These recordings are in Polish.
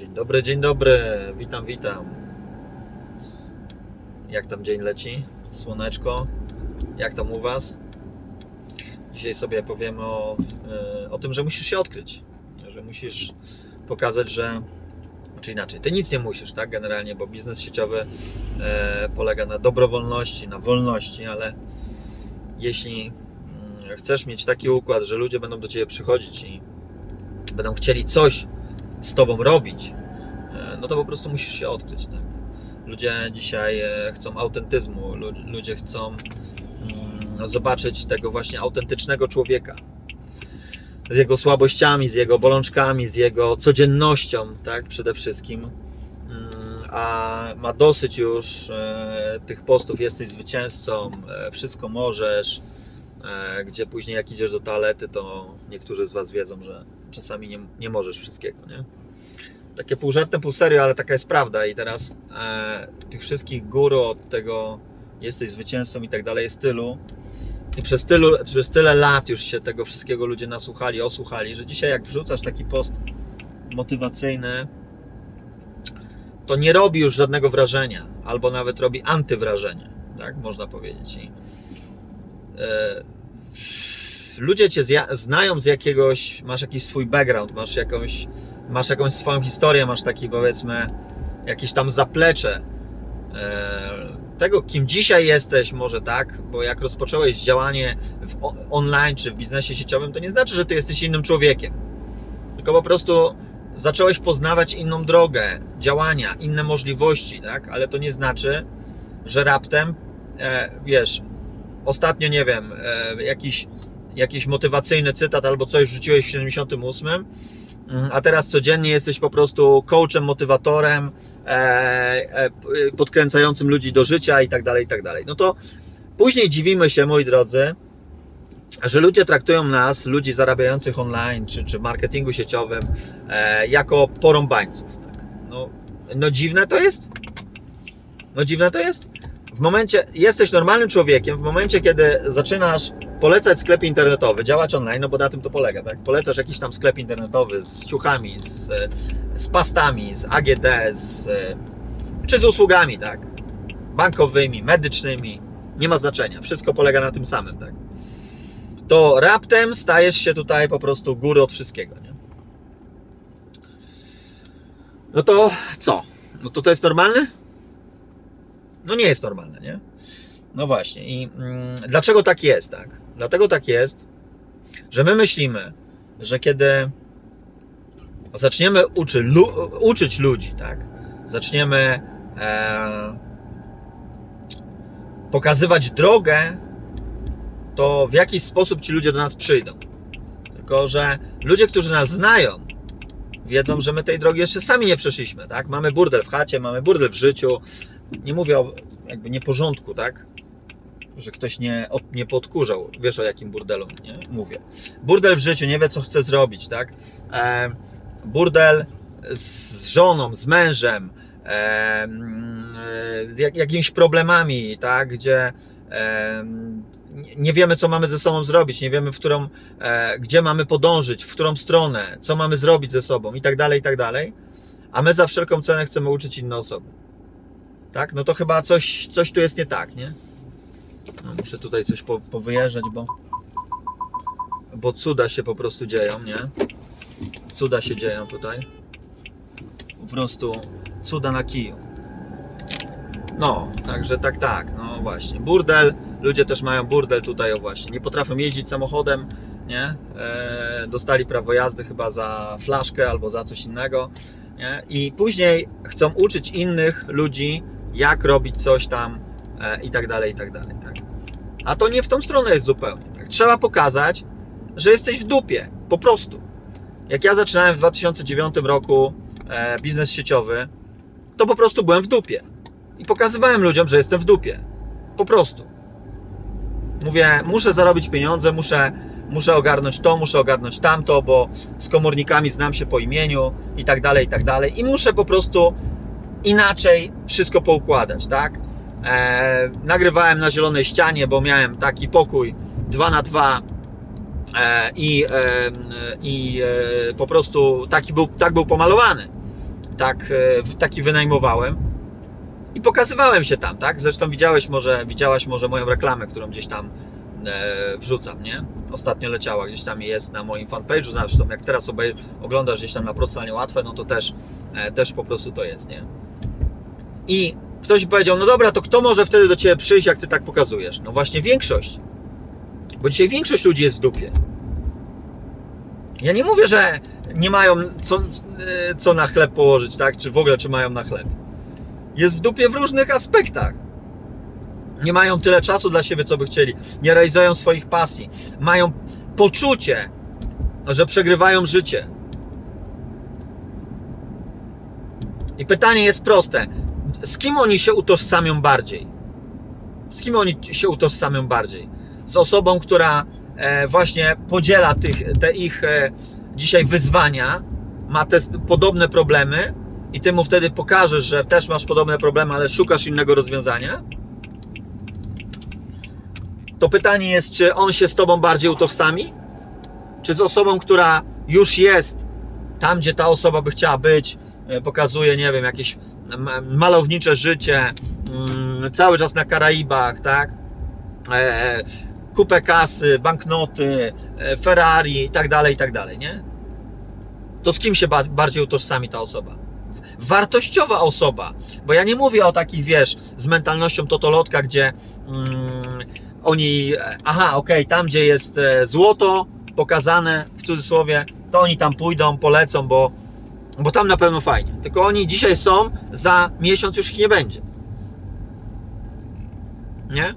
Dzień dobry, dzień dobry. Witam, witam. Jak tam dzień leci? Słoneczko? Jak tam u Was? Dzisiaj sobie powiemy o, e, o tym, że musisz się odkryć. Że musisz pokazać, że. Czy inaczej, ty nic nie musisz, tak? Generalnie, bo biznes sieciowy e, polega na dobrowolności, na wolności, ale jeśli mm, chcesz mieć taki układ, że ludzie będą do ciebie przychodzić i będą chcieli coś z tobą robić, e, no to po prostu musisz się odkryć. Tak? Ludzie dzisiaj e, chcą autentyzmu, lu- ludzie chcą mm, zobaczyć tego właśnie autentycznego człowieka. Z jego słabościami, z jego bolączkami, z jego codziennością, tak, przede wszystkim. Mm, A ma dosyć już e, tych postów, jesteś zwycięzcą, wszystko możesz, gdzie później jak idziesz do toalety, to niektórzy z Was wiedzą, że czasami nie, nie możesz wszystkiego, nie? Takie pół żartem, pół serio, ale taka jest prawda i teraz e, tych wszystkich gór od tego jesteś zwycięzcą i tak dalej jest tylu i przez, tylu, przez tyle lat już się tego wszystkiego ludzie nasłuchali, osłuchali, że dzisiaj jak wrzucasz taki post motywacyjny, to nie robi już żadnego wrażenia, albo nawet robi antywrażenie, tak można powiedzieć. I, e, ludzie cię znają z jakiegoś, masz jakiś swój background, masz jakąś, masz jakąś swoją historię, masz taki powiedzmy jakieś tam zaplecze. E, tego, kim dzisiaj jesteś, może tak, bo jak rozpocząłeś działanie online czy w biznesie sieciowym, to nie znaczy, że ty jesteś innym człowiekiem, tylko po prostu zacząłeś poznawać inną drogę działania, inne możliwości, tak, ale to nie znaczy, że raptem, e, wiesz, ostatnio, nie wiem, e, jakiś, jakiś motywacyjny cytat albo coś rzuciłeś w 78, mm, a teraz codziennie jesteś po prostu coachem, motywatorem, e, e, podkręcającym ludzi do życia i tak dalej, i tak dalej. No to później dziwimy się, moi drodzy, że ludzie traktują nas, ludzi zarabiających online czy, czy w marketingu sieciowym, e, jako porąbańców. Tak? No, no dziwne to jest. No dziwne to jest. W momencie, jesteś normalnym człowiekiem, w momencie, kiedy zaczynasz polecać sklep internetowy, działać online, no bo na tym to polega, tak? Polecasz jakiś tam sklep internetowy z ciuchami, z, z pastami, z AGD, z, czy z usługami, tak? Bankowymi, medycznymi, nie ma znaczenia, wszystko polega na tym samym, tak? To raptem stajesz się tutaj po prostu góry od wszystkiego, nie? No to co? No to to jest normalne? No nie jest normalne, nie? No właśnie. I mm, dlaczego tak jest, tak? Dlatego tak jest, że my myślimy, że kiedy zaczniemy uczy, lu, uczyć ludzi, tak? Zaczniemy e, pokazywać drogę, to w jakiś sposób ci ludzie do nas przyjdą. Tylko, że ludzie, którzy nas znają, wiedzą, że my tej drogi jeszcze sami nie przeszliśmy, tak? Mamy burdel w chacie, mamy burdel w życiu. Nie mówię o jakby nieporządku, tak? Że ktoś nie, od, nie podkurzał. Wiesz o jakim burdelu nie? mówię. Burdel w życiu, nie wie co chce zrobić, tak? E, burdel z żoną, z mężem, e, jakimiś problemami, tak? Gdzie e, nie wiemy, co mamy ze sobą zrobić, nie wiemy, w którą, e, gdzie mamy podążyć, w którą stronę, co mamy zrobić ze sobą i tak dalej, i tak dalej. A my za wszelką cenę chcemy uczyć inne osoby. Tak? No to chyba coś, coś tu jest nie tak, nie? Muszę tutaj coś po, powyjeżdżać, bo, bo cuda się po prostu dzieją, nie? Cuda się dzieją tutaj. Po prostu cuda na kiju. No, także tak, tak, no właśnie. Burdel, ludzie też mają burdel tutaj, o właśnie. Nie potrafią jeździć samochodem, nie? E, dostali prawo jazdy chyba za flaszkę albo za coś innego, nie? I później chcą uczyć innych ludzi, jak robić coś tam i tak dalej, i tak dalej, tak? A to nie w tą stronę jest zupełnie, tak? Trzeba pokazać, że jesteś w dupie, po prostu. Jak ja zaczynałem w 2009 roku e, biznes sieciowy, to po prostu byłem w dupie. I pokazywałem ludziom, że jestem w dupie. Po prostu. Mówię, muszę zarobić pieniądze, muszę, muszę ogarnąć to, muszę ogarnąć tamto, bo z komornikami znam się po imieniu i tak dalej, i tak dalej. I muszę po prostu inaczej wszystko poukładać, tak? E, nagrywałem na zielonej ścianie, bo miałem taki pokój 2 na 2 e, i, e, i e, po prostu taki był, tak był pomalowany. tak, taki wynajmowałem i pokazywałem się tam, tak? Zresztą widziałeś może, widziałaś może moją reklamę, którą gdzieś tam wrzucam, nie? Ostatnio leciała, gdzieś tam jest na moim fanpage'u, zresztą jak teraz sobie oglądasz gdzieś tam na prosto, a nie łatwe, no to też, też po prostu to jest, nie? I ktoś powiedział, no dobra, to kto może wtedy do Ciebie przyjść, jak Ty tak pokazujesz? No właśnie większość. Bo dzisiaj większość ludzi jest w dupie. Ja nie mówię, że nie mają co, co na chleb położyć, tak? Czy w ogóle, czy mają na chleb. Jest w dupie w różnych aspektach. Nie mają tyle czasu dla siebie, co by chcieli. Nie realizują swoich pasji. Mają poczucie, że przegrywają życie. I pytanie jest proste. Z kim oni się utożsamią bardziej? Z kim oni się utożsamią bardziej? Z osobą, która e, właśnie podziela tych, te ich e, dzisiaj wyzwania, ma te podobne problemy i ty mu wtedy pokażesz, że też masz podobne problemy, ale szukasz innego rozwiązania? To pytanie jest, czy on się z tobą bardziej utożsami? Czy z osobą, która już jest tam, gdzie ta osoba by chciała być, e, pokazuje, nie wiem, jakieś malownicze życie, mm, cały czas na Karaibach, tak? E, kupę kasy, banknoty, e, Ferrari i tak dalej, i tak dalej, nie? To z kim się ba- bardziej utożsami ta osoba? Wartościowa osoba, bo ja nie mówię o takich, wiesz, z mentalnością totolotka, gdzie mm, oni, e, aha, okej, tam gdzie jest e, złoto pokazane, w cudzysłowie, to oni tam pójdą, polecą, bo, bo tam na pewno fajnie. Tylko oni dzisiaj są, za miesiąc już ich nie będzie. Nie?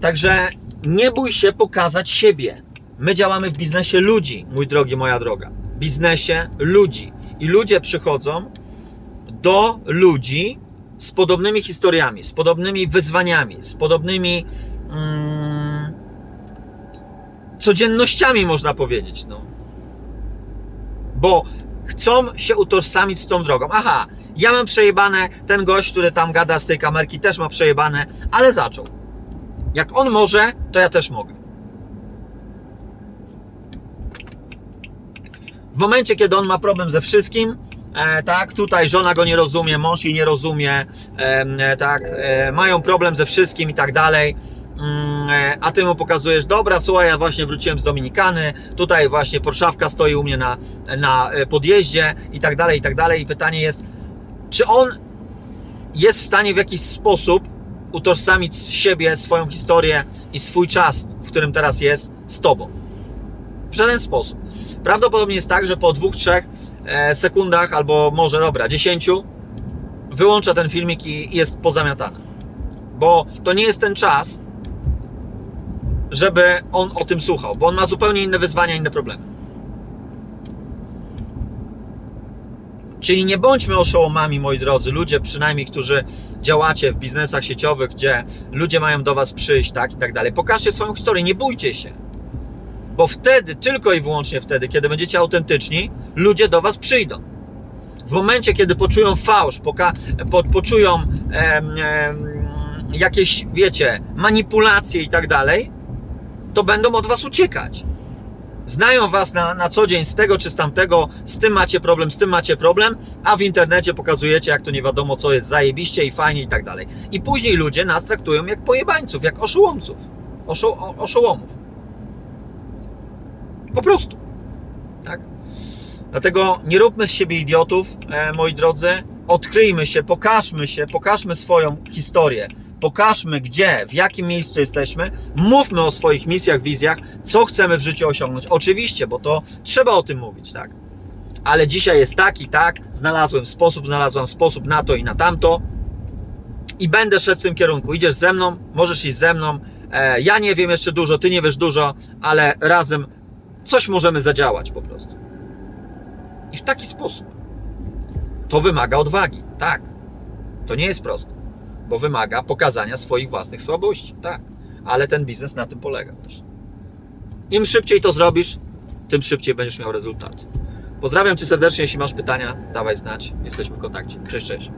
Także nie bój się pokazać siebie. My działamy w biznesie ludzi, mój drogi, moja droga. Biznesie ludzi. I ludzie przychodzą do ludzi z podobnymi historiami, z podobnymi wyzwaniami, z podobnymi mm, codziennościami, można powiedzieć. No. Bo chcą się utożsamić z tą drogą. Aha, ja mam przejebane, ten gość, który tam gada z tej kamerki, też ma przejebane, ale zaczął. Jak on może, to ja też mogę. W momencie, kiedy on ma problem ze wszystkim, e, tak, tutaj żona go nie rozumie, mąż jej nie rozumie, e, tak, e, mają problem ze wszystkim i tak dalej, mm, a ty mu pokazujesz, dobra, słuchaj, ja właśnie wróciłem z Dominikany, tutaj właśnie Porszawka stoi u mnie na, na e, podjeździe i tak dalej, i tak dalej. I pytanie jest, czy on jest w stanie w jakiś sposób utożsamić siebie, swoją historię i swój czas, w którym teraz jest, z tobą. W żaden sposób. Prawdopodobnie jest tak, że po dwóch, trzech e, sekundach, albo może dobra, dziesięciu, wyłącza ten filmik i jest pozamiatany. Bo to nie jest ten czas, żeby on o tym słuchał, bo on ma zupełnie inne wyzwania, inne problemy. Czyli nie bądźmy oszołomami, moi drodzy, ludzie przynajmniej, którzy działacie w biznesach sieciowych, gdzie ludzie mają do Was przyjść, tak i tak dalej. Pokażcie swoją historię, nie bójcie się. Bo wtedy, tylko i wyłącznie wtedy, kiedy będziecie autentyczni, ludzie do Was przyjdą. W momencie, kiedy poczują fałsz, po, poczują em, em, jakieś, wiecie, manipulacje i tak dalej, to będą od Was uciekać. Znają Was na, na co dzień z tego czy z tamtego, z tym macie problem, z tym macie problem, a w internecie pokazujecie, jak to nie wiadomo co jest zajebiście i fajnie i tak dalej. I później ludzie nas traktują jak pojebańców, jak oszołomców, oszo, oszołomów. Po prostu. Tak? Dlatego nie róbmy z siebie idiotów, e, moi drodzy. Odkryjmy się, pokażmy się, pokażmy swoją historię. Pokażmy, gdzie, w jakim miejscu jesteśmy. Mówmy o swoich misjach, wizjach, co chcemy w życiu osiągnąć. Oczywiście, bo to trzeba o tym mówić, tak? Ale dzisiaj jest tak i tak. Znalazłem sposób, znalazłam sposób na to i na tamto. I będę szedł w tym kierunku. Idziesz ze mną, możesz iść ze mną. E, ja nie wiem jeszcze dużo, ty nie wiesz dużo, ale razem coś możemy zadziałać po prostu. I w taki sposób. To wymaga odwagi, tak. To nie jest proste, bo wymaga pokazania swoich własnych słabości, tak. Ale ten biznes na tym polega właśnie. Im szybciej to zrobisz, tym szybciej będziesz miał rezultat. Pozdrawiam Cię serdecznie, jeśli masz pytania, dawaj znać. Jesteśmy w kontakcie. Cześć, cześć.